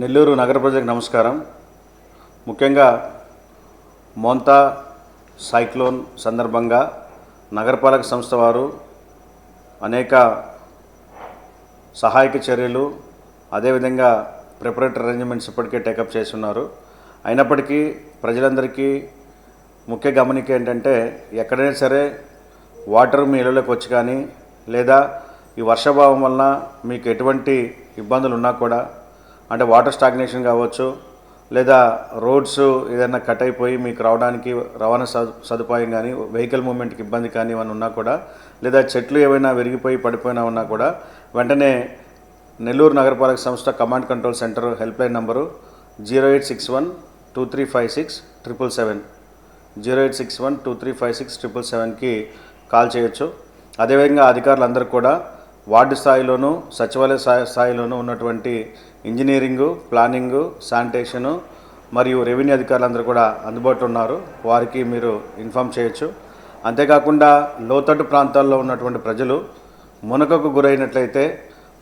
నెల్లూరు నగర ప్రజలకు నమస్కారం. ముఖ్యంగా మోంతా సైక్లోన్ సందర్భంగా నగరపాలక సంస్థ వారు అనేక సహాయక చర్యలు అదేవిధంగా ప్రిపరేటరీ అరేంజ్మెంట్స్ ఇప్పటికే టేకప్ చేస్తున్నారు. అయినప్పటికీ ప్రజలందరికీ ముఖ్య గమనిక ఏంటంటే ఎక్కడైనా సరే వాటర్ మీ ఇళ్ళలోకి వచ్చి కానీ లేదా ఈ వర్షాభావం వలన మీకు ఎటువంటి ఇబ్బందులు ఉన్నా కూడా అంటే వాటర్ స్టాగ్నేషన్ కావచ్చు లేదా రోడ్స్ ఏదైనా కట్ అయిపోయి మీకు రావడానికి రవాణా సదు సదుపాయం కానీ వెహికల్ మూమెంట్కి ఇబ్బంది కానీ ఏమైనా ఉన్నా కూడా లేదా చెట్లు ఏవైనా విరిగిపోయి పడిపోయినా ఉన్నా కూడా వెంటనే నెల్లూరు నగరపాలక సంస్థ command control centre help line number zero eight six one two three five six triple seven. Zero eight six one two three five six triple సెవెన్కి కాల్ చేయొచ్చు. అదేవిధంగా అధికారులందరూ కూడా వార్డు స్థాయిలోనూ సచివాలయ స్థాయి స్థాయిలోనూ ఉన్నటువంటి ఇంజనీరింగు ప్లానింగు శానిటేషను మరియు రెవెన్యూ అధికారులందరూ కూడా అందుబాటులో ఉన్నారు. వారికి మీరు ఇన్ఫామ్ చేయొచ్చు. అంతేకాకుండా లోతట్టు ప్రాంతాల్లో ఉన్నటువంటి ప్రజలు మునకకు గురైనట్లయితే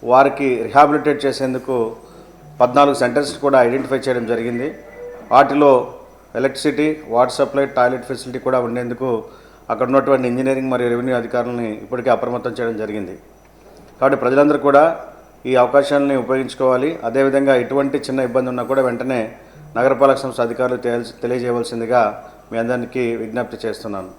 వారికి రిహాబిలిటేట్ చేసేందుకు పద్నాలుగు సెంటర్స్ కూడా ఐడెంటిఫై చేయడం జరిగింది. వాటిలో electricity water supply toilet facility కూడా ఉండేందుకు అక్కడ ఉన్నటువంటి ఇంజనీరింగ్ మరియు రెవెన్యూ అధికారులని ఇప్పటికే అప్రమత్తం చేయడం జరిగింది. కాబట్టి ప్రజలందరూ కూడా ఈ అవకాశాలని ఉపయోగించుకోవాలి. అదేవిధంగా ఎటువంటి చిన్న ఇబ్బంది ఉన్నా కూడా వెంటనే నగరపాలక సంస్థ అధికారులు తెలియజేయవలసిందిగా మీ అందరికీ విజ్ఞప్తి చేస్తున్నాను.